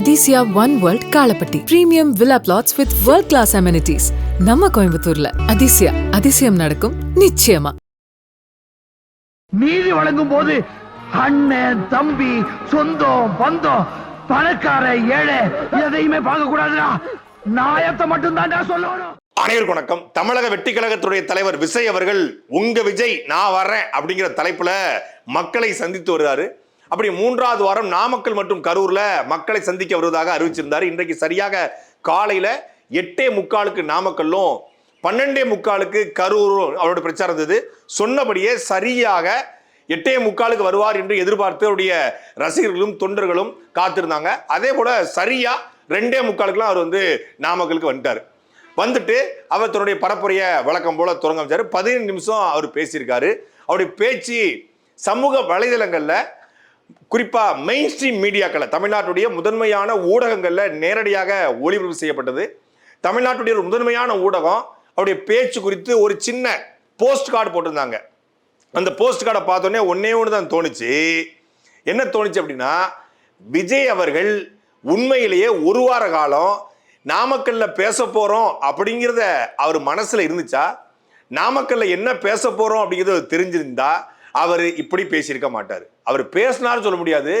Athisaya one world Kalapatti premium villa plots with world class amenities நம்ம கோயம்புத்தூர்ல. அதிசயா அதிசயம் நடக்கும் நிச்சயமா. நீதி வழங்கும் போது அண்ணன் தம்பி சொந்தம் பந்தம் பணக்கார ஏழை எதையுமே பார்க்க கூடாதுடா நாயத்தை மட்டும் தான்டா சொல்லணும். அனைவருக்கும் வணக்கம். தமிழக வெற்றி கழகத்துடைய தலைவர் விஜய் அவர்கள் உங்க விஜய் நான் வர்றேன் அப்படிங்கிற தலைப்புல மக்களை சந்தித்து வருகிறாரு. அப்படி மூன்றாவது வாரம் நாமக்கல் மற்றும் கரூர்ல மக்களை சந்திக்க வருவதாக அறிவிச்சிருந்தாரு. இன்றைக்கு சரியாக காலையில எட்டே முக்காலுக்கு நாமக்கல்லும் பன்னெண்டே முக்காலுக்கு கரூரும் அவரோட பிரச்சாரம் இருந்தது. சொன்னபடியே சரியாக எட்டே முக்காலுக்கு வருவார் என்று எதிர்பார்த்து அவருடைய ரசிகர்களும் தொண்டர்களும் காத்திருந்தாங்க. அதே போல சரியா ரெண்டே முக்காலுக்குலாம் அவர் வந்து நாமக்கலுக்கு வந்துட்டார். வந்துட்டு அவர் தன்னுடைய பரப்புரைய வழக்கம் போல தொடங்க வச்சார். பதினேழு நிமிஷம் அவர் பேசியிருக்காரு. அவருடைய பேச்சு சமூக வலைதளங்களில் குறிப்பா மெயின் ஸ்ட்ரீம் மீடியாக்களை தமிழ்நாட்டுடைய முதன்மையான ஊடகங்கள்ல நேரடியாக ஒளிபரப்பு செய்யப்பட்டது. தமிழ்நாட்டுடைய ஒரு முதன்மையான ஊடகம் அவருடைய பேச்சு குறித்து ஒரு சின்ன போஸ்ட் கார்டு போட்டிருந்தாங்க. அந்த போஸ்ட் கார்டை பார்த்தோன்னே ஒன்னே ஒன்று தான் தோணுச்சு. என்ன தோணுச்சு அப்படின்னா விஜய் அவர்கள் உண்மையிலேயே ஒரு வார காலம் நாமக்கல்ல பேச போறோம் அப்படிங்கிறத அவர் மனசுல இருந்துச்சா? நாமக்கல்ல என்ன பேச போறோம் அப்படிங்கிறது தெரிஞ்சிருந்தா அவர் இப்படி பேசியிருக்க மாட்டார். அவர் பேசினார் சொல்ல முடியாது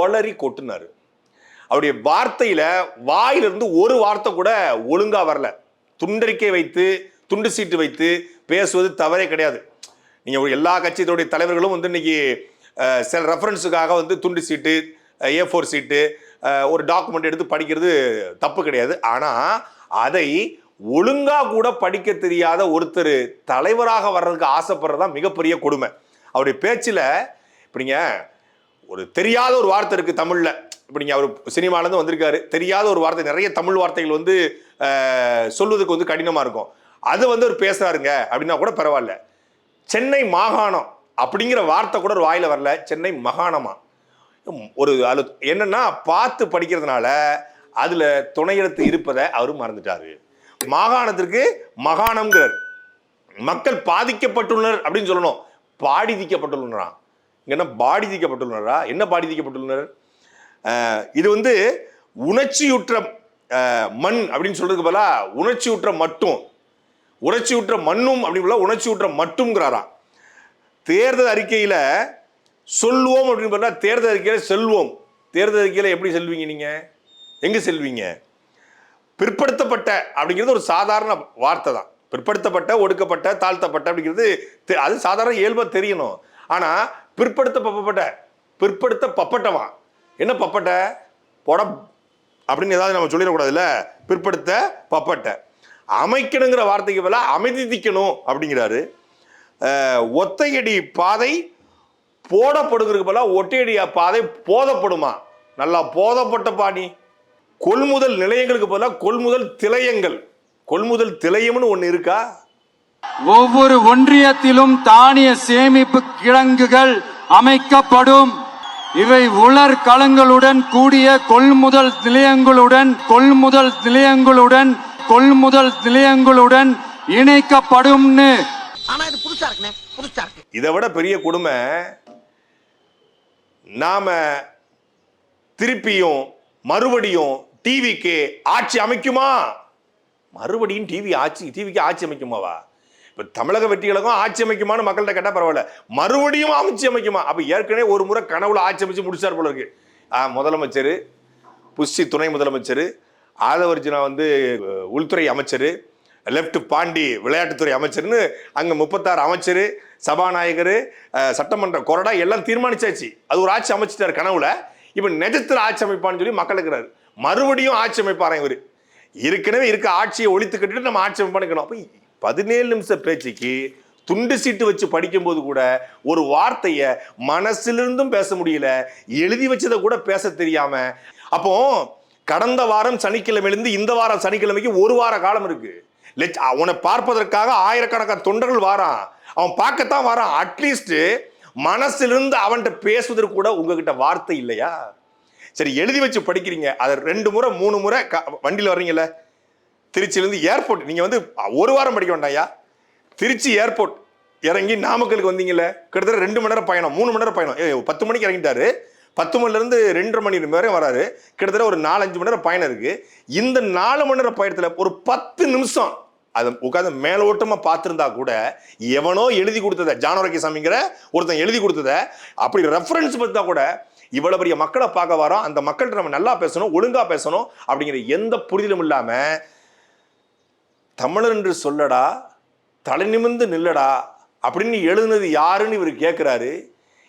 ஒளரி கொட்டுனாரு. அவருடைய வார்த்தையில் வாயிலிருந்து ஒரு வார்த்தை கூட ஒழுங்காக வரல. துண்டறிக்கை வைத்து துண்டு சீட்டு வைத்து பேசுவது தவறே கிடையாது. நீங்கள் ஒரு எல்லா கட்சியினுடைய தலைவர்களும் வந்து இன்னைக்கு சில ரெஃபரன்ஸுக்காக வந்து துண்டு சீட்டு ஏ ஃபோர் சீட்டு ஒரு டாக்குமெண்ட் எடுத்து படிக்கிறது தப்பு கிடையாது. ஆனால் அதை ஒழுங்காக கூட படிக்க தெரியாத ஒருத்தர் தலைவராக வர்றதுக்கு ஆசைப்படுறது தான் மிகப்பெரிய கொடுமை. அவருடைய பேச்சில் இப்படிங்க ஒரு தெரியாத ஒரு வார்த்தை இருக்குது தமிழில். இப்போ நீங்கள் அவர் சினிமாலேருந்து வந்திருக்காரு. தெரியாத ஒரு வார்த்தை நிறைய தமிழ் வார்த்தைகள் வந்து சொல்வதுக்கு வந்து கடினமாக இருக்கும். அது வந்து அவர் பேசுகிறாருங்க அப்படின்னா கூட பரவாயில்ல. சென்னை மாகாணம் அப்படிங்கிற வார்த்தை கூட ஒரு வாயில் வரல. சென்னை மகாணமாக ஒரு அது என்னன்னா பார்த்து படிக்கிறதுனால அதில் துணையெழுத்து இருப்பதை அவர் மறந்துட்டாரு. மாகாணத்திற்கு மகாணம்ங்கிறார். மக்கள் பாதிக்கப்பட்டுள்ளனர் அப்படின்னு சொல்லணும். பாடிதிக்கப்பட்டுள்ளனரா? இங்க என்ன பாடிதிக்கப்பட்டுள்ளனரா? என்ன பாடிதிக்கப்பட்டுள்ளனர்? இது வந்து உணர்ச்சியுற்ற மண் அப்படின்னு சொல்றதுக்கு பதிலாக உணர்ச்சியுற்ற மட்டும். உணர்ச்சியுற்ற மண்ணும் அப்படின்னு பதிலா உணர்ச்சியுற்ற மட்டும்ங்கிறாராம் தேர்தல் அறிக்கையில் சொல்லுவோம் அப்படின்னு பார்த்தா தேர்தல் அறிக்கையில் செல்வோம். தேர்தல் அறிக்கையில் எப்படி செல்வீங்க நீங்க? எங்க செல்வீங்க? பிற்படுத்தப்பட்ட அப்படிங்கிறது ஒரு சாதாரண வார்த்தை தான். பிற்படுத்தப்பட்ட ஒடுக்கப்பட்ட தாழ்த்தப்பட்ட அப்படிங்கிறது தெ- அது சாதாரண இயல்பாக தெரியணும். ஆனால் பிற்படுத்த பப்பப்பட்ட பிற்படுத்த பப்பட்டவா என்ன பப்பட்ட? போட அப்படின்னு ஏதாவது நம்ம சொல்லிடக்கூடாதுல்ல? பிற்படுத்த பப்பட்ட அமைக்கணுங்கிற வார்த்தைக்கு பதிலா அமைதிக்கணும் அப்படிங்கிறாரு. ஒத்தையடி பாதை போடப்படுங்கிறதுக்கு பதிலாக ஒட்டையடி பாதை போதப்படுமா? நல்லா போதப்பட்ட பாணி. கொள்முதல் நிலையங்களுக்கு பதிலாக கொள்முதல் திலையங்கள். கொள்முதல் திலையம்னு ஒன்று இருக்கா? ஒவ்வொரு ஒன்றியத்திலும் தானிய சேமிப்பு கிடங்குகள் அமைக்கப்படும். இவை உலர் களங்களுடன் கூடிய கொள்முதல் நிலையங்களுடன் கொள்முதல் நிலையங்களுடன் கொள்முதல் நிலையங்களுடன் இருக்கு. இதை விட பெரிய கொடுமை நாம திருப்பியும் மறுபடியும் டிவிக்கு ஆட்சி அமைக்குமா? மறுபடியும் டிவி ஆட்சி டிவிக்கு ஆட்சி அமைக்குமாவா? இப்போ தமிழக வெற்றிகளுக்கும் ஆட்சி அமைக்குமான்னு மக்கள்கிட்ட கேட்டால் பரவாயில்ல. மறுபடியும் ஆட்சி அமைக்குமா? அப்போ ஏற்கனவே ஒரு முறை கனவுல ஆட்சி அமைச்சு முடிச்சார் போல இருக்கு. ஆ, முதலமைச்சர் புஷ்டி துணை முதலமைச்சர் ஆதவர்ஜுனா வந்து உள்துறை அமைச்சர் லெஃப்ட் பாண்டி விளையாட்டுத்துறை அமைச்சர்னு அங்கே முப்பத்தாறு அமைச்சர் சபாநாயகர் சட்டமன்ற கொறடா எல்லாம் தீர்மானிச்சாச்சு. அது ஒரு ஆட்சி அமைச்சிட்டார் கனவுல. இப்போ நிஜத்தில் ஆட்சி அமைப்பான்னு சொல்லி மக்கள் மறுபடியும் ஆட்சி அமைப்பாராம் இவர்? ஏற்கனவே இருக்க ஆட்சியை ஒழித்து கட்டிட்டு நம்ம ஆட்சி பண்ணிக்கணும். அப்போ பதினேழு நிமிஷம் பேச்சுக்கு துண்டு சீட்டு வச்சு படிக்கும்போது கூட ஒரு வார்த்தையை மனசிலிருந்தும் பேச முடியல எழுதி வச்சதை கூட பேச தெரியாம அப்போ கடந்த வாரம் சனிக்கிழமையிலிருந்து இந்த வாரம் சனிக்கிழமைக்கு ஒரு வார காலம் இருக்கு. லட்ச- அவனை பார்ப்பதற்காக ஆயிரக்கணக்கான தொண்டர்கள் வாரான். அவன் பார்க்கத்தான் வாரான். அட்லீஸ்ட் மனசிலிருந்து அவன்கிட்ட பேசுவதற்கு கூட உங்ககிட்ட வார்த்தை இல்லையா? சரி எழுதி வச்சு படிக்கிறீங்க. அதை ரெண்டு முறை மூணு முறை க- வண்டியில் வர்றீங்கல்ல? திருச்சியிலேருந்து ஏர்போர்ட். நீங்கள் வந்து ஒரு வாரம் படிக்க வேண்டாம்யா திருச்சி ஏர்போர்ட். இறங்கி நாமக்கலுக்கு வந்தீங்கல்ல? கிட்டத்தட்ட ரெண்டு மணி நேரம் பயணம் மூணு மணி நேரம் பயணம். பத்து மணிக்கு இறங்கிட்டாரு. பத்து மணிலேருந்து ரெண்டரை மணி வரை வராரு. கிட்டத்தட்ட ஒரு நாலஞ்சு மணி நேரம் பயணம் இருக்குது இந்த நாலு மணி நேரம் பயணத்தில் ஒரு பத்து நிமிஷம் அதை உட்காந்து மேலோட்டமாக பார்த்துருந்தா கூட எவனோ எழுதி கொடுத்தத ஜானவரகி சாமிங்கிற ஒருத்தன் எழுதி கொடுத்தத அப்படி ரெஃபரன்ஸ் பார்த்தா கூட இவ்வளவு பெரிய மக்களை பார்க்க வரோம். அந்த மக்கள்கிட்ட நம்ம நல்லா பேசணும் ஒழுங்கா பேசணும் அப்படிங்கிற எந்த புரிதலும் இல்லாம தமிழர் என்று சொல்லடா தலை நிமிர்ந்து நில்லடா அப்படின்னு எழுதுனது யாருன்னு இவர் கேட்கிறாரு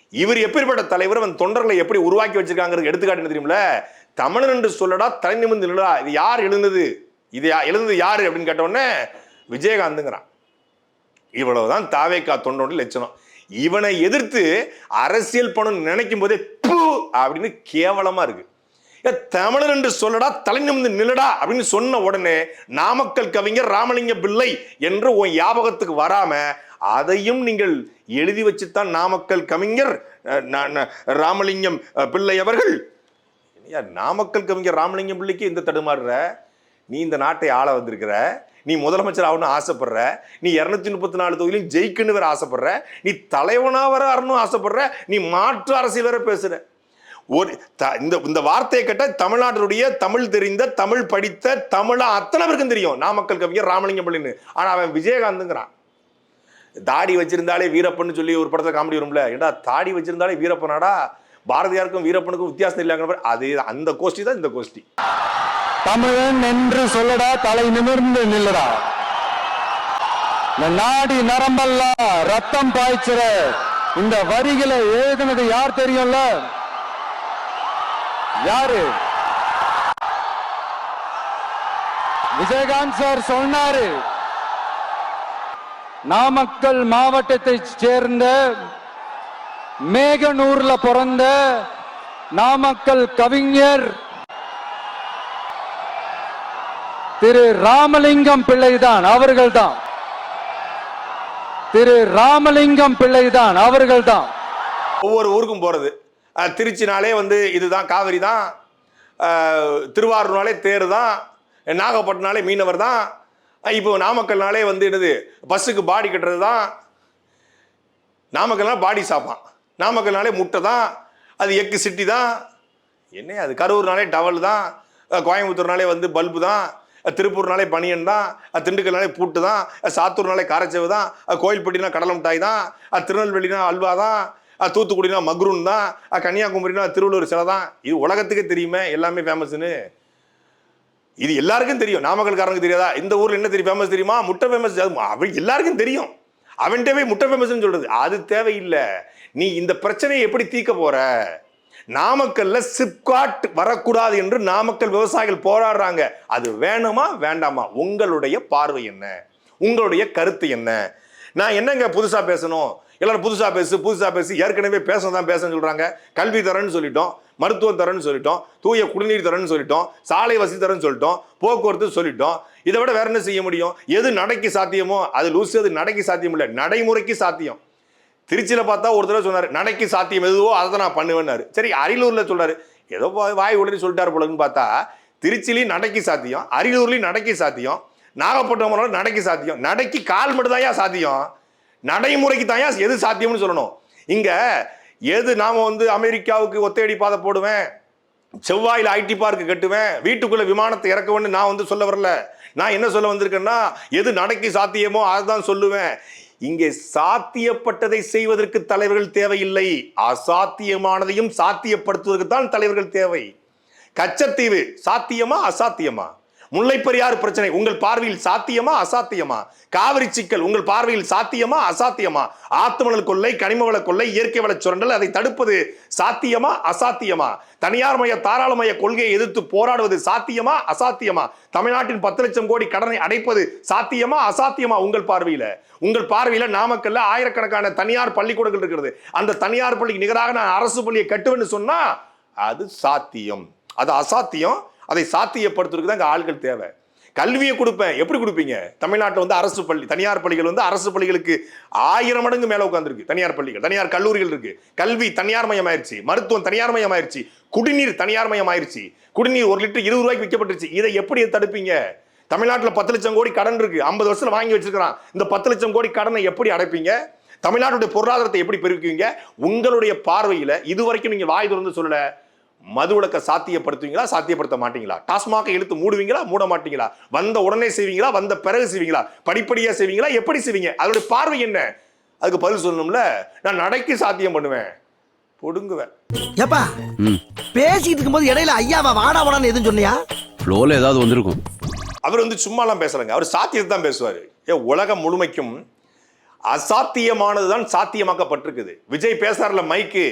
இவர் எப்பேற்பட்ட தலைவர் அவன் தொண்டர்களை எப்படி உருவாக்கி வச்சிருக்காங்கிறது எடுத்துக்காட்டு தெரியுமில தமிழன் என்று சொல்லடா தலை நிமிர்ந்து நில்லடா. இது யார் எழுந்தது இது யா- யாரு அப்படின்னு கேட்ட விஜயகாந்துங்கிறான். இவ்வளவுதான் தாவேக்கா தொண்டோட லட்சணம். இவனை எதிர்த்து அரசியல் பணம் நினைக்கும் போதே "ப்பு" அப்படின்னு கேவலமா இருக்கு. ஏ, தமிழர் என்று சொல்லடா தலை நிமிந்து நில்லடா அப்படின்னு சொன்ன உடனே நாமக்கல் கவிஞர் ராமலிங்க பிள்ளை என்று உன் ஞாபகத்துக்கு வராம அதையும் நீங்கள் எழுதி வச்சுத்தான் நாமக்கல் கவிஞர் ராமலிங்கம் பிள்ளை அவர்கள். நாமக்கல் கவிஞர் ராமலிங்கம் பிள்ளைக்கு இந்த தடுமாறுற? நீ இந்த நாட்டை ஆள வந்திருக்கிற? நீ முதலமைச்சர் ஆகணும்னு ஆசைப்படுற நீ இருநூத்தி முப்பத்தி நாலு தொகுதியிலும் ஜெயிக்கணும் வேற ஆசைப்படுற நீ தலைவனாக வர வரணும் ஆசைப்படுற நீ மாற்று அரசியல் வேற பேசுற. ஒரு த- இந்த இந்த வார்த்தையை கேட்ட தமிழ்நாட்டினுடைய தமிழ் தெரிந்த தமிழ் படித்த தமிழா அத்தனை பேருக்கும் தெரியும். நாமக்கல் கவிஞர் ராமலிங்கம் பள்ளின்னு ஆனால் அவன் விஜயகாந்துங்கிறான். தாடி வச்சிருந்தாலே வீரப்பன்னு சொல்லி ஒரு படத்தில் காமெடி வரும்ல. ஏடா தாடி வச்சிருந்தாலே வீரப்பனாடா? பாரதியாருக்கும் வீரப்பனுக்கும் வித்தியாசம் இல்லைங்கிற அது அதே அந்த கோஷ்டி தான் இந்த கோஷ்டி. தமிழன் என்று சொல்லடா தலை நிமிர்ந்து நில்லடா. இந்த நாடி நரம்பெல்லாம் ரத்தம் பாய்ச்சிற இந்த வரிகளை எழுதுனது யார் தெரியும்ல? யாரு? விஜயகாந்த் சார் சொன்னாரு நாமக்கல் மாவட்டத்தை சேர்ந்த மேகனூர்ல பிறந்த நாமக்கல் கவிஞர் திரு ராமலிங்கம் பிள்ளைதான் அவர்கள்தான். திரு ராமலிங்கம் பிள்ளைதான் அவர்கள்தான். ஒவ்வொரு ஊருக்கும் போகிறது திருச்சினாலே வந்து இதுதான் காவிரி தான் திருவாரூர்னாலே தேர் தான் நாகப்பட்டினாலே மீனவர் தான் இப்போ நாமக்கல்னாலே வந்து என்னது பஸ்ஸுக்கு பாடி கட்டுறது தான் நாமக்கல்னால் பாடி சாப்பான். நாமக்கல்னாலே முட்டை தான் அது எக்கு சிட்டி தான் என்ன அது கரூர்னாலே டவல் தான் கோயம்புத்தூர்னாலே வந்து பல்பு தான் திருப்பூர்னாலே பனியன் தான் திண்டுக்கல்னாலே பூட்டு தான் சாத்தூர்னாலே காரச்சேவு தான் கோயில்பட்டினா கடலை மிட்டாய் தான் திருநெல்வேலினா அல்வா தான் தூத்துக்குடினா மக்ரூன் தான் கன்னியாகுமரினா திருவள்ளூர் சிலை தான். இது உலகத்துக்கே தெரியுமே எல்லாமே ஃபேமஸ்னு இது எல்லாருக்கும் தெரியும் நாமக்கல்காரனுக்கு தெரியாதா? இந்த ஊரில் என்ன தெரியும் ஃபேமஸ் தெரியுமா? முட்டை ஃபேமஸ் அவன் எல்லாருக்கும் தெரியும். அவன்கிட்டவே முட்டை ஃபேமஸ்ன்னு சொல்கிறது அது தேவையில்லை. நீ இந்த பிரச்சனையை எப்படி தீர்க்க போகிற நாமக்கல்ல சிப்காட் வரக்கூடாது என்று நாமக்கல் விவசாயிகள் போராடுறாங்க. அது வேணுமா வேண்டாமா? உங்களுடைய பார்வை என்ன? உங்களுடைய கருத்து என்ன? நான் என்னங்க புதுசா பேசணும்? எல்லாரும் புதுசா பேசு புதுசா பேசு. ஏற்கனவே பேசணும் தான் பேசணும்னு சொல்றாங்க. கல்வி தரேன்னு சொல்லிட்டோம் மருத்துவம் தரேன்னு சொல்லிட்டோம் தூய குடிநீர் தரேன்னு சொல்லிட்டோம் சாலை வசதி தரேன்னு சொல்லிட்டோம் போக்குவரத்து சொல்லிட்டோம். இதை விட வேற என்ன செய்ய முடியும்? எது நடைக்கு சாத்தியமோ அது லூசு அது நடைக்கு சாத்தியம் இல்லை நடைமுறைக்கு சாத்தியம். திருச்சியில பார்த்தா ஒரு தடவை சொன்னார் நடைக்கு சாத்தியம் எதுவோ அதை தான் நான் பண்ணுவேன்னாரு. சரி அரியலூரில் சொல்றாரு. ஏதோ வாய் உடனே சொல்லிட்டார் போலன்னு பார்த்தா திருச்சிலையும் நடைக்கு சாத்தியம் அரியலூர்லேயும் நடைக்கு சாத்தியம் நாகப்பட்டினம் நடைக்கு சாத்தியம் நடைக்கு கால் மட்டும் தான் சாத்தியம் நடைமுறைக்கு தான் எது சாத்தியம்னு சொல்லணும். இங்கே எது நாம் வந்து அமெரிக்காவுக்கு ஒத்தையடி பாதை போடுவேன் செவ்வாயில் ஐடி பார்க்கு கட்டுவேன் வீட்டுக்குள்ளே விமானத்தை இறக்குவேன்னு நான் வந்து சொல்ல வரல. நான் என்ன சொல்ல வந்திருக்கேன்னா எது நடக்கி சாத்தியமோ அதை தான் சொல்லுவேன். இங்கே சாத்தியப்பட்டதை செய்வதற்கு தலைவர்கள் தேவையில்லை. அசாத்தியமானதையும் சாத்தியப்படுத்துவதற்கு தான் தலைவர்கள் தேவை. கச்சத்தீவு சாத்தியமா அசாத்தியமா? முல்லைப்பெரியாறு பிரச்சனை உங்கள் பார்வையில் சாத்தியமா அசாத்தியமா? காவிரி சிக்கல் உங்கள் பார்வையில் சாத்தியமா அசாத்தியமா? ஆத்துமணல் கொள்ளை கனிம வள கொள்ளை இயற்கை வள சுரண்டல் அதை தடுப்பது சாத்தியமா அசாத்தியமா? தனியார் மய தாராளமய கொள்கையை எதிர்த்து போராடுவது சாத்தியமா அசாத்தியமா? தமிழ்நாட்டின் பத்து லட்சம் கோடி கடனை அடைப்பது சாத்தியமா அசாத்தியமா உங்கள் பார்வையில? உங்கள் பார்வையில நாமக்கல்ல ஆயிரக்கணக்கான தனியார் பள்ளிக்கூடங்கள் இருக்கிறது. அந்த தனியார் பள்ளிக்கு நிகராக நான் அரசு பள்ளியை கட்டுவேன்னு சொன்னா அது சாத்தியம். அது அசாத்தியம். அதை சாத்தியப்படுத்துறதுக்கு தான் இங்கே ஆள்கள் தேவை. கல்வியை கொடுப்பேன். எப்படி கொடுப்பீங்க? தமிழ்நாட்டில் வந்து அரசு பள்ளி தனியார் பள்ளிகள் வந்து அரசு பள்ளிகளுக்கு ஆயிரம் மடங்கு மேலே உட்காந்துருக்கு தனியார் பள்ளிகள் தனியார் கல்லூரிகள் இருக்கு. கல்வி தனியார் மயமாயிருச்சு. மருத்துவம் தனியார் மயம் ஆயிடுச்சு குடிநீர் தனியார் மயமாயிருச்சு. குடிநீர் ஒரு லிட்டர் இருபது ரூபாய்க்கு விற்கப்பட்டுருச்சு. இதை எப்படி தடுப்பீங்க? தமிழ்நாட்டில் பத்து லட்சம் கோடி கடன் இருக்கு. ஐம்பது வருஷத்தில் வாங்கி வச்சிருக்கிறான். இந்த பத்து லட்சம் கோடி கடனை எப்படி அடைப்பீங்க? தமிழ்நாட்டுடைய பொருளாதாரத்தை எப்படி பெருக்குவீங்க? உங்களுடைய பார்வையில இதுவரைக்கும் நீங்கள் வாய் திறந்து சொல்லலை. மதுவிலக்க சாத்தியப்படுத்துவீங்களா சாத்தியப்படுத்த மாட்டீங்களா? டாஸ்மாக இழுத்து மூடுவீங்களா மூட மாட்டீங்களா? வந்த உடனே செய்வீங்களா வந்த பிறகு செய்வீங்களா? படிப்படியா செய்வீங்களா எப்படி செய்வீங்க? அதோட பார்வை என்ன? அதுக்கு பதில் சொல்லணும்ல. நான் நடைக்கு சாத்தியம் பண்ணுவேன். பொடுங்குவேன். ஏப்பா பேசிட்டு இருக்கும்போது இடையில ஐயாவா வாடா வாடான்னு எதுவும் சொன்னியா? ஃப்ளோவில் ஏதாவது வந்திருக்கும். அவர் வந்து சும்மாலாம் பேசலைங்க. அவர் சாத்தியத்தை தான் பேசுவார். ஏ உலகம் முழுமைக்கும் அசாத்தியமானது தான் சாத்தியமாக்கப்பட்டிருக்குது. விஜய் பேசுறாருல மைக்கு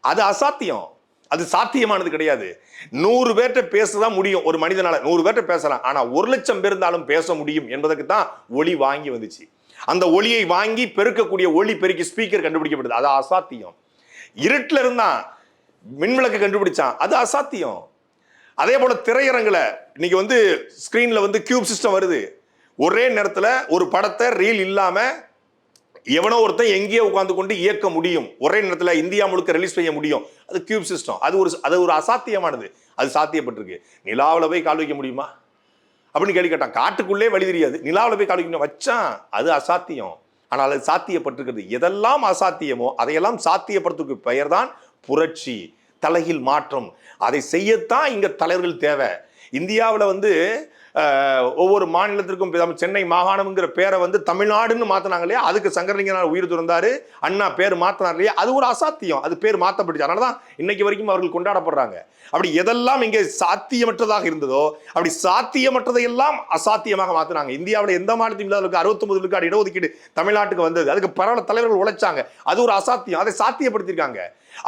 அது அசாத்தியம். அது சாத்தியமானது கிடையாது. நூறு பேர்கிட்ட பேசதான் முடியும். ஒரு மனிதனால நூறு பேர்கிட்ட பேசலாம். ஆனா ஒரு லட்சம் பேர் இருந்தாலும் பேச முடியும் என்பதற்கு தான் ஒளி வாங்கி வந்துச்சு. அந்த ஒளியை வாங்கி பெருக்கக்கூடிய ஒளி பெருக்கி ஸ்பீக்கர் கண்டுபிடிக்கப்படுது. அது அசாத்தியம். இருட்டில் இருந்தான் மின்விளக்கு கண்டுபிடிச்சான். அது அசாத்தியம். அதே போல திரையரங்கில் இன்னைக்கு வந்து ஸ்கிரீன்ல வந்து கியூப் சிஸ்டம் வருது. ஒரே நேரத்தில் ஒரு படத்தை ரீல் இல்லாமல் எவனோ ஒருத்தன் எங்கேயோ உட்காந்து கொண்டு இயக்க முடியும். ஒரே நேரத்தில் இந்தியா முழுக்க ரிலீஸ் செய்ய முடியும். அது கியூப் சிஸ்டம் அது ஒரு அது ஒரு அசாத்தியமானது. அது சாத்தியப்பட்டிருக்கு. நிலாவில் போய் கால் வைக்க முடியுமா? அப்படின்னு கேள்வி கேட்டான். காட்டுக்குள்ளே வழி தெரியாது. நிலாவில் போய் கால் வைக்க வச்சான் அது அசாத்தியம். ஆனால் அது சாத்தியப்பட்டிருக்கிறது. எதெல்லாம் அசாத்தியமோ அதையெல்லாம் சாத்தியப்படுத்துக்கு பெயர்தான் புரட்சி. தலையில் மாற்றம். அதை செய்யத்தான் இங்கே தலைவர்கள் தேவை. இந்தியாவில் வந்து ஒவ்வொரு மாநிலத்திற்கும் நம்ம சென்னை மாகாணம்ங்கிற பேரை வந்து தமிழ்நாடுன்னு மாத்தினாங்க இல்லையா? அதுக்கு சங்கரலிங்கனார் உயிர் துறந்தாரு அண்ணா பேர் மாத்தினார் இல்லையா? அது ஒரு அசாத்தியம். அது பேர் மாத்தப்பட்டுச்சு. அதனால தான் இன்னைக்கு வரைக்கும் அவர்கள் கொண்டாடப்படுறாங்க. அப்படி எதெல்லாம் இங்கே சாத்தியமற்றதாக இருந்ததோ அப்படி சாத்தியமற்றதையெல்லாம் அசாத்தியமாக மாத்தினாங்க. இந்தியாவில் எந்த மாநிலத்தையும் இல்லாதவர்களுக்கு அறுபத்தொம்பது விழுக்காடு இடஒதுக்கீடு தமிழ்நாட்டுக்கு வந்தது? அதுக்கு பரவல தலைவர்கள் உழைச்சாங்க. அது ஒரு அசாத்தியம். அதை சாத்தியப்படுத்தியிருக்காங்க.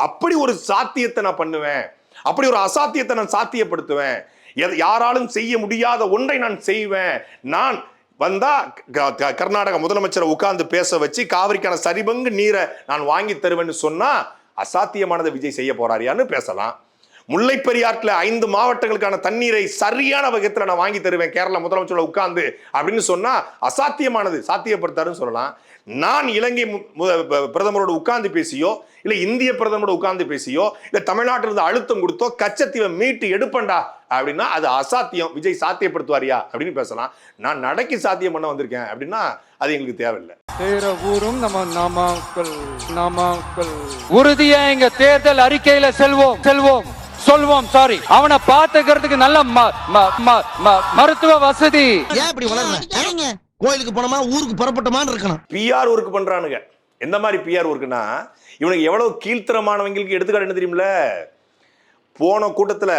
அப்படி ஒரு சாத்தியத்தை நான் பண்ணுவேன். அப்படி ஒரு அசாத்தியத்தை நான் சாத்தியப்படுத்துவேன். யாராலும் செய்ய முடியாத ஒன்றை நான் செய்வேன். நான் வந்தா க- க- கர்நாடக முதலமைச்சரை உட்கார்ந்து பேச வச்சு காவிரிக்கான சரிபங்கு நீரை நான் வாங்கி தருவேன்னு சொன்னா அசாத்தியமானதை விஜய் செய்ய போறாரியான்னு பேசலாம். முல்லை பெரியாற்றில் ஐந்து மாவட்டங்களுக்கான தண்ணீரை சரியான வகத்துல நான் வாங்கி தருவேன். கேரள முதலமைச்சரோட உட்கார்ந்து அப்படின்னு சொன்னா அசாத்தியமானது சாத்தியப்படுத்தாருன்னு சொல்லலாம். நான் இலங்கை பிரதமரோட உட்கார்ந்து பேசியோ இல்ல இந்திய பிரதமரோட உட்கார்ந்து பேசியோ இல்ல தமிழ்நாட்டில் இருந்து அழுத்தம் கொடுத்தோ கச்சத்தீவை மீட்டு எடுப்பண்டா அப்படின்னா அது அசாத்தியம். விஜய் சாத்தியப்படுத்துவாரியா அப்படின்னு பேசலாம். நான் நடக்கி சாத்தியம் பண்ண வந்திருக்கேன் அப்படின்னா அது எங்களுக்கு தேவையில்லை. தேர ஊரும் நம்ம நாமக்கல் நாமக்கல். உறுதியா எங்க தேர்தல் அறிக்கையில செல்வோம் செல்வோம் சொல்வோம் சாரி அவனை பாத்துக்கிறதுக்கு நல்ல ம- ம- ம- ம- மருத்துவ வசதி. ஏன் இப்படி கோயிலுக்கு போனோமா ஊருக்கு புறப்பட்டமான்னு இருக்கணும். பிஆர் ஒர்க் பண்றானுங்க. எந்த மாதிரி பிஆர் ஒர்க்குனா இவனுக்கு எவ்வளவு கீழ்த்தரமானவங்களுக்கு எடுத்துக்காட்டு என்ன தெரியுமில போன கூட்டத்தில்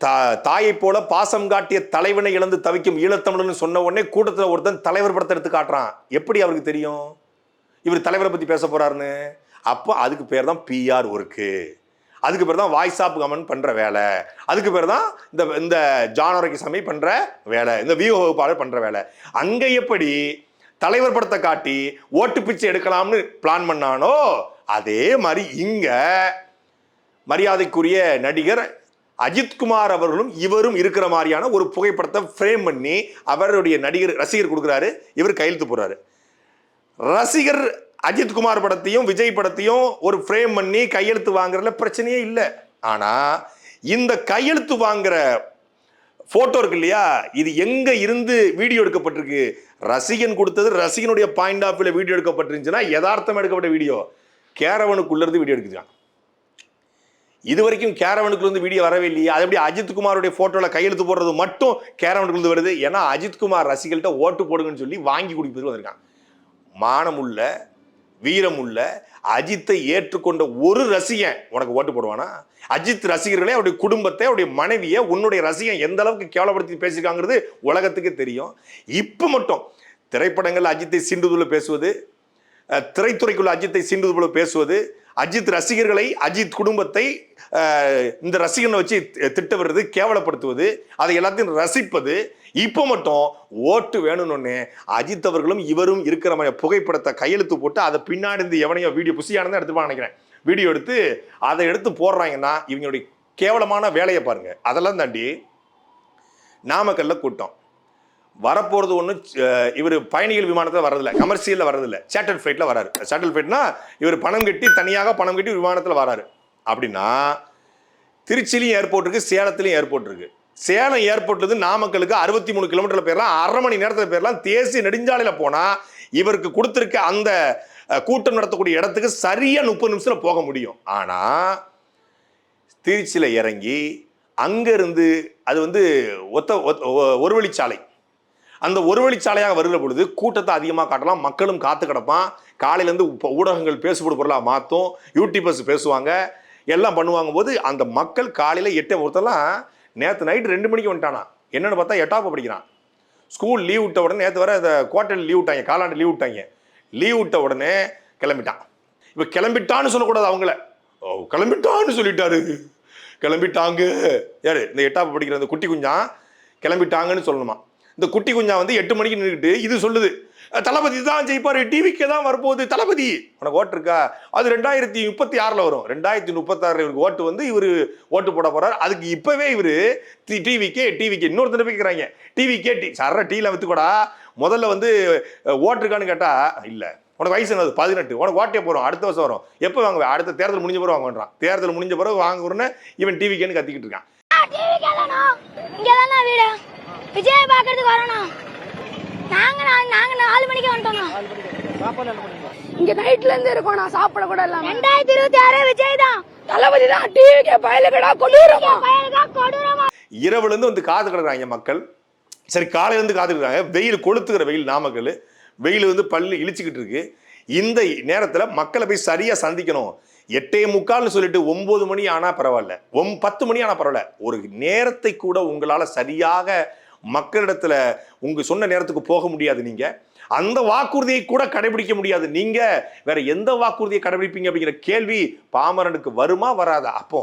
தா தாயை போல பாசம் காட்டிய தலைவனை இழந்து தவிக்கும் ஈழத்தமிழன்னு சொன்ன உடனே கூட்டத்தில் ஒருத்தன் தலைவர் படத்தை எடுத்து காட்டுறான். எப்படி அவருக்கு தெரியும்? இவர் தலைவரை பற்றி பேச போகிறாருன்னு அப்போ அதுக்கு பேர் தான் பிஆர் ஒர்க்கு அதுக்கு பேர் தான் வாய்ஸ் ஆப் கமெண்ட் பண்ணுற வேலை. அதுக்கு பேர் தான் இந்த இந்த ஜானரகி சமை பண்ணுற வேலை. இந்த வியூ வகுப்பாளர் பண்ணுற வேலை. அங்கே எப்படி தலைவர் படத்தை காட்டி ஓட்டு பிச்சை எடுக்கலாம்னு பிளான் பண்ணானோ அதே மாதிரி இங்கே மரியாதைக்குரிய நடிகர் அஜித்குமார் அவர்களும் இவரும் இருக்கிற மாதிரியான ஒரு புகைப்படத்தை ஃப்ரேம் பண்ணி அவருடைய நடிகர் ரசிகர் கொடுக்குறாரு. இவர் கையெழுத்து போடுறாரு. ரசிகர் அஜித்குமார் படத்தையும் விஜய் படத்தையும் ஒரு ஃப்ரேம் பண்ணி கையெழுத்து வாங்குறதுல பிரச்சனையே இல்லை. ஆனா இந்த கையெழுத்து வாங்குற போட்டோ இருக்கு இல்லையா? இது எங்க இருந்து வீடியோ எடுக்கப்பட்டிருக்கு? ரசிகன் கொடுத்தது ரசிகனுடைய பாயிண்ட் ஆஃப் வியூல வீடியோ எடுக்கப்பட்டிருந்துச்சுன்னா யதார்த்தம் எடுக்கப்பட்ட வீடியோ கேரவனுக்குள்ள இருந்து வீடியோ எடுக்குதுதான் இது வரைக்கும் கேரவனுக்குள்ள இருந்து வீடியோ வரவே இல்லையா. அது எப்படி அஜித்குமாருடைய போட்டோல கையெழுத்து போடுறது மட்டும் கேரவனுக்குள்ள வருது? ஏன்னா அஜித்குமார் ரசிகர்கள்ட்ட ஓட்டு போடுங்கன்னு சொல்லி வாங்கி குடிப்பது வந்திருக்கான் மானமுள்ள வீரமுள்ள அஜித்தை ஏற்றுக்கொண்ட ஒரு ரசிகன் உனக்கு ஓட்டு போடுவானா? அஜித் ரசிகர்களே அவருடைய குடும்பத்தை அவருடைய மனைவியை உன்னுடைய ரசிகன் எந்த அளவுக்கு கேவலப்படுத்தி பேசியிருக்காங்கிறது உலகத்துக்கு தெரியும். இப்போ மட்டும் திரைப்படங்கள் அஜித்தை சீண்டுதுல பேசுவது திரைத்துறைக்குள்ள அஜித்தை சீண்டுவது போல பேசுவது அஜித் ரசிகர்களை அஜித் குடும்பத்தை இந்த ரசிகனை வச்சு தி- திட்டவிடுறது கேவலப்படுத்துவது அதை எல்லாத்தையும் ரசிப்பது இப்போ மட்டும் ஓட்டு வேணும்னு அஜித் அவர்களும் இவரும் இருக்கிற மாதிரி புகைப்படத்தை கையெழுத்து போட்டு அதை பின்னாடி இருந்து எவனையோ வீடியோ புசியானதான் எடுத்துப்பான்னு நினைக்கிறேன். வீடியோ எடுத்து அதை எடுத்து போடுறாங்கன்னா இவங்களுடைய கேவலமான வேலையை பாருங்க. அதெல்லாம் தாண்டி நாமக்கல்ல கூட்டம். வரப்போறது ஒன்று இவர் பயணிகள் விமானத்தில் வரதில்ல கமர்ஷியலில் வரதில்ல சேட்டல் ஃப்ளைட்டில் வராரு. சேட்டல் ஃப்ளைட்னா இவர் பணம் கட்டி தனியாக பணம் கட்டி விமானத்தில் வராரு. அப்படின்னா திருச்சிலையும் ஏர்போர்ட் இருக்குது சேலத்துலையும் ஏர்போர்ட் இருக்குது சேலம் ஏர்போர்ட்லேருந்து நாமக்கலுக்கு அறுபத்தி மூணு கிலோமீட்டரில் போயிடலாம் அரை மணி நேரத்தில் போயிடலாம் தேசிய நெடுஞ்சாலையில் போனால் இவருக்கு கொடுத்துருக்க அந்த கூட்டம் நடத்தக்கூடிய இடத்துக்கு சரியாக முப்பது நிமிஷத்தில் போக முடியும். ஆனால் திருச்சியில் இறங்கி அங்கேருந்து அது வந்து ஒத்த ஒத்த- ஒரு வழிச்சாலை அந்த ஒரு வழிச்சாலையாக வருகிற பொழுது கூட்டத்தை அதிகமாக காட்டலாம். மக்களும் காத்து கிடப்பான். காலையிலேருந்து இப்போ ஊடகங்கள் பேசுபடு பொருளாக மாற்றும் யூடியூபர்ஸ் பேசுவாங்க. எல்லாம் பண்ணுவாங்க போது அந்த மக்கள் காலையில் எட்டை பொறுத்தெல்லாம் நேற்று நைட் ரெண்டு மணிக்கு வந்துட்டானா. என்னென்னு பார்த்தா எட்டாப்பு படிக்கிறான். ஸ்கூல் லீவ் விட்ட உடனே நேற்று வர அந்த குவார்டர் லீவ் விட்டாங்க. காலாண்டு லீவ் விட்டாங்க. லீவ் விட்ட உடனே கிளம்பிட்டான். இப்போ கிளம்பிட்டான்னு சொல்லக்கூடாது அவங்கள. ஓ கிளம்பிட்டான்னு சொல்லிட்டாரு. கிளம்பிட்டாங்க. யாரு? இந்த எட்டாப்பு படிக்கிற அந்த குட்டி குஞ்சான். கிளம்பிட்டாங்கன்னு சொல்லணுமா? இந்த குட்டி குஞ்சா வந்து எட்டு மணிக்கு நின்றுக்கிட்டு இது சொல்லுது தளபதி தான் ஜெயிப்பார் டிவிக்கே தான் வரப்போகுது தளபதி. உனக்கு ஓட்டு இருக்கா? அது ரெண்டாயிரத்தி முப்பத்தி ஆறில் வரும். ரெண்டாயிரத்தி முப்பத்தாறு இவருக்கு ஓட்டு வந்து இவர் ஓட்டு போட போகிறார் அதுக்கு இப்பவே இவர் டிவிக்கே டிவிக்கே இன்னொருத்தர் போய்க்கிறாங்க டிவிக்கே டி சர்ற டீல வித்துக்கூடா. முதல்ல வந்து அஹ், ஓட்டு இருக்கான்னு உனக்கு வயசு என்னது? பதினெட்டு. உனக்கு ஓட்டே போகிறோம் அடுத்த வருஷம் வரும். எப்போ வாங்க அடுத்த தேர்தல் முடிஞ்ச பிறகு வாங்குறான் தேர்தல் முடிஞ்ச பிறகு வாங்குறேன்னு இவன் டிவிக்கேன்னு கத்திக்கிட்டு இருக்கான். விஜய் பாக்குறதுக்கு வரணும். நாங்க நாங்க நாலு மணிக்கு வந்துட்டோம். இங்க நைட்ல இருந்து இருக்கோம் நான் சாப்பிட கூட இல்லாம. ரெண்டாயிரத்தி இருபத்தி ஆறு விஜய் தான். தளபதி தான் டிவிக்கு பயலுக்கடா கொடூரமா. கொடூரமா. இரவுல இருந்து வந்து காத்து கிடக்குறாங்க மக்கள். சரி காலையில இருந்து காத்து கிடக்குறாங்க வெயில் கொளுத்துக்கிற வெயில் நாமக்கல். வெயில் வந்து பள்ளி இழிச்சுக்கிட்டு இருக்கு. இந்த நேரத்துல மக்களை போய் சரியா சந்திக்கணும். எட்டே முக்கால்னு சொல்லிட்டு ஒன்பது மணி ஆனா பரவாயில்ல. ஒம் பத்து மணி ஆனா பரவாயில்ல. ஒரு நேரத்தை கூட உங்களால சரியாக மக்களிடத்தில் உங்கள் சொன்ன நேரத்துக்கு போக முடியாது நீங்கள் அந்த வாக்குறுதியை கூட கடைபிடிக்க முடியாது. நீங்கள் வேற எந்த வாக்குறுதியை கடைபிடிப்பீங்க அப்படிங்கிற கேள்வி பாமரனுக்கு வருமா வராதா? அப்போ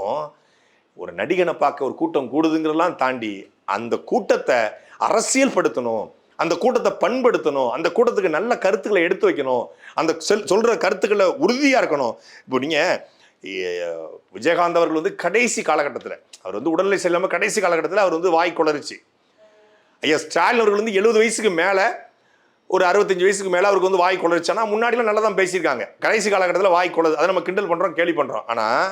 ஒரு நடிகனை பார்க்க ஒரு கூட்டம் கூடுதுங்கிறதெல்லாம் தாண்டி அந்த கூட்டத்தை அரசியல்படுத்தணும் அந்த கூட்டத்தை பண்படுத்தணும் அந்த கூட்டத்துக்கு நல்ல கருத்துக்களை எடுத்து வைக்கணும் அந்த சொல் சொல்கிற கருத்துக்களை உறுதியாக இருக்கணும். இப்போ நீங்கள் விஜயகாந்த் அவர்கள் வந்து கடைசி காலகட்டத்தில் அவர் வந்து உடல்நிலை செல்லாம கடைசி காலகட்டத்தில் அவர் வந்து வாய் குளறிச்சு. ஐயா ஸ்டாலின் அவர்கள் வந்து எழுபது வயசுக்கு மேலே ஒரு அறுபத்தஞ்சு வயசுக்கு மேலே அவருக்கு வந்து வாய் குளறிச்சானா முன்னாடிலாம் நல்லா தான் பேசியிருக்காங்க. கடைசி காலகட்டத்தில் வாய் குளது அதை நம்ம கிண்டல் பண்ணுறோம் கேள்வி பண்ணுறோம் ஆனால்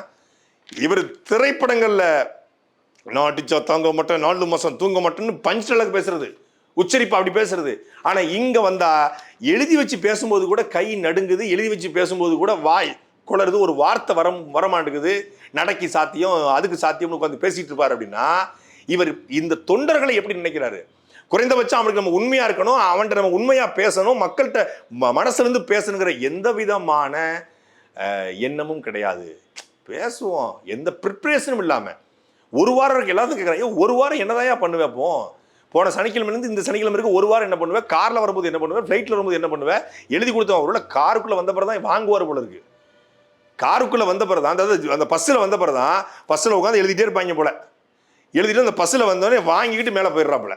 இவர் திரைப்படங்களில் நாட்டிச்சா தூங்க மாட்டேன் நாலு மாதம் தூங்க மாட்டேன்னு பஞ்ச் அளவுக்கு பேசுறது. உச்சரிப்பு அப்படி பேசுறது. ஆனால் இங்கே வந்தால் எழுதி வச்சு பேசும்போது கூட கை நடுங்குது எழுதி வச்சு பேசும்போது கூட வாய் குளருது ஒரு வார்த்தை வர வரமாட்டேங்குது. நடக்கி சாத்தியம் அதுக்கு சாத்தியம்னு உட்காந்து பேசிகிட்டு இருப்பார் அப்படின்னா இவர் இந்த தொண்டர்களை எப்படி நினைக்கிறாரு? குறைந்தபட்சம் அவனுக்கு நம்ம உண்மையாக இருக்கணும் அவன்கிட்ட நம்ம உண்மையாக பேசணும் மக்கள்கிட்ட ம- இருந்து பேசணுங்கிற எந்த விதமான எண்ணமும் கிடையாது. பேசுவோம். எந்த ப்ரிப்ரேஷனும் இல்லாமல் ஒரு வாரம் இருக்கு எல்லாத்துக்கும் கேட்குறேன் ஒரு வாரம் என்னதாயா பண்ணுவேன் அப்போ? போன சனிக்கிழமைலேருந்து இந்த சனிக்கிழமை இருக்கு ஒரு வாரம் என்ன பண்ணுவேன் காரில் வரும்போது என்ன பண்ணுவேன் ஃப்ளைட்டில் வரும்போது என்ன பண்ணுவேன் எழுதி கொடுத்தோம் அவரோட காருக்குள்ளே வந்த பிறகு தான் வாங்குவார் போல இருக்கு. காருக்குள்ளே வந்த பிறகு தான் அதாவது அந்த பஸ்ஸில் வந்த பிறகு தான் பஸ்ஸில் உட்காந்து எழுதிட்டே இருப்பாங்க போல. எழுதிட்டு அந்த பஸ்ஸில் வந்தோடனே வாங்கிக்கிட்டு மேலே போயிடுறாப்புல.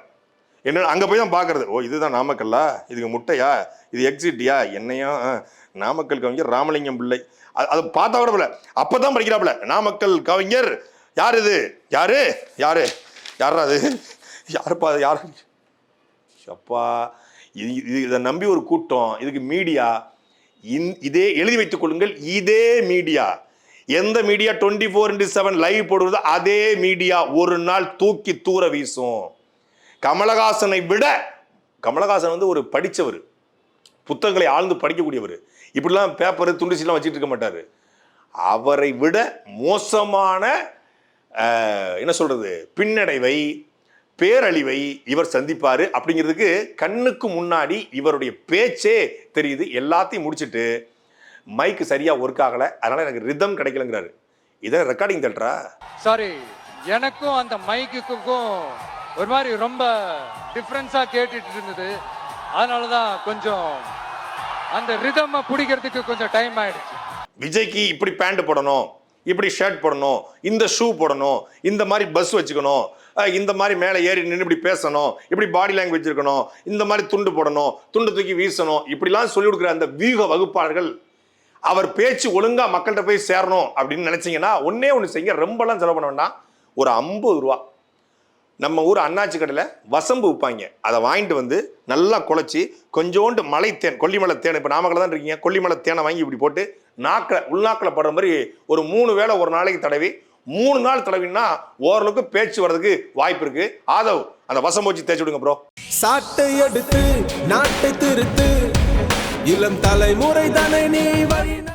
என்ன அங்கே போய் தான் பார்க்கறது ஓ இதுதான் நாமக்கல்லா? இதுக்கு முட்டையா? இது எக்ஸிட்டியா என்னையா? ஆ, நாமக்கல் கவிஞர் ராமலிங்கம் பிள்ளை. அது அதை பார்த்தா கூட போல. அப்போ தான் படிக்கிறாப்புல நாமக்கல் கவிஞர் யார் இது? யாரு? யாரு? யாரா அது? யாருப்பா அது? யார்? அப்பா இது இது இதை நம்பி ஒரு கூட்டம். இதுக்கு மீடியா இந் இதே எழுதி வைத்துக் கொள்ளுங்கள். இதே மீடியா எந்த media twenty four into seven live போடுறதோ அதே மீடியா ஒரு நாள் தூக்கி தூர வீசும். கமலஹாசனை விட கமலஹாசன் வந்து ஒரு படித்தவர் புத்தகங்களை ஆழ்ந்து படிக்கக்கூடியவர். இப்படிலாம் பேப்பர் துண்டுசிலாம் வச்சுட்டு இருக்க மாட்டார். அவரை விட மோசமான என்ன சொல்கிறது பின்னடைவை பேரழிவை இவர் சந்திப்பார் அப்படிங்கிறதுக்கு கண்ணுக்கு முன்னாடி இவருடைய பேச்சே தெரியுது. எல்லாத்தையும் முடிச்சுட்டு மைக்கு சரியாக ஒர்க் ஆகலை. அதனால் எனக்கு ரிதம் கிடைக்கலங்கிறாரு. இதை ரெக்கார்டிங் தட்டுறா சாரி எனக்கும் அந்த மைக்குக்கும் ஒரு மாதிரி ரொம்ப டிஃப்ரென்ஸா கேட்டுட்டு இருந்தது. அதனால தான் கொஞ்சம் அந்த ரிதம் பிடிக்கிறதுக்கு கொஞ்சம் டைம் ஆயிடுச்சு. விஜய்க்கு இப்படி பேண்ட் போடணும் இப்படி ஷர்ட் போடணும் இந்த ஷூ போடணும் இந்த மாதிரி பஸ் வச்சுக்கணும் இந்த மாதிரி மேலே ஏறி நின்று இப்படி பேசணும் இப்படி பாடி லாங்குவேஜ் இருக்கணும் இந்த மாதிரி துண்டு போடணும் துண்டு தூக்கி வீசணும் இப்படிலாம் சொல்லி கொடுக்குற அந்த வியூக வகுப்பாளர்கள் அவர் பேச்சு ஒழுங்காக மக்கள்கிட்ட போய் சேரணும் அப்படின்னு நினச்சிங்கன்னா ஒன்றே ஒன்று செய்யுங்க. ரொம்பலாம் செலவு பண்ண வேண்டாம். ஒரு ஐம்பது ரூபா. நம்ம ஊர் அண்ணாச்சி கடையில் வசம்பு விற்பாங்க அதை வாங்கிட்டு வந்து நல்லா குழச்சி கொஞ்சோண்டு மலை தேன் கொல்லிமலை தேன். இப்போ நாமக்கல்ல தான் இருக்கீங்க. கொல்லிமலை தேனை வாங்கி இப்படி போட்டு நாக்கில் உள்நாக்கில் படுற மாதிரி ஒரு மூணு வேளை ஒரு நாளைக்கு தடவி மூணு நாள் தடவினா ஓரளவுக்கு பேச்சு வர்றதுக்கு வாய்ப்பு இருக்கு. ஆதவ் அந்த வசம் வச்சு தேய்ச்சி விடுங்க ப்ரோ சாட்டை எடுத்து நாட்டை திருத்து. இளம் தலைமுறை தானே நீ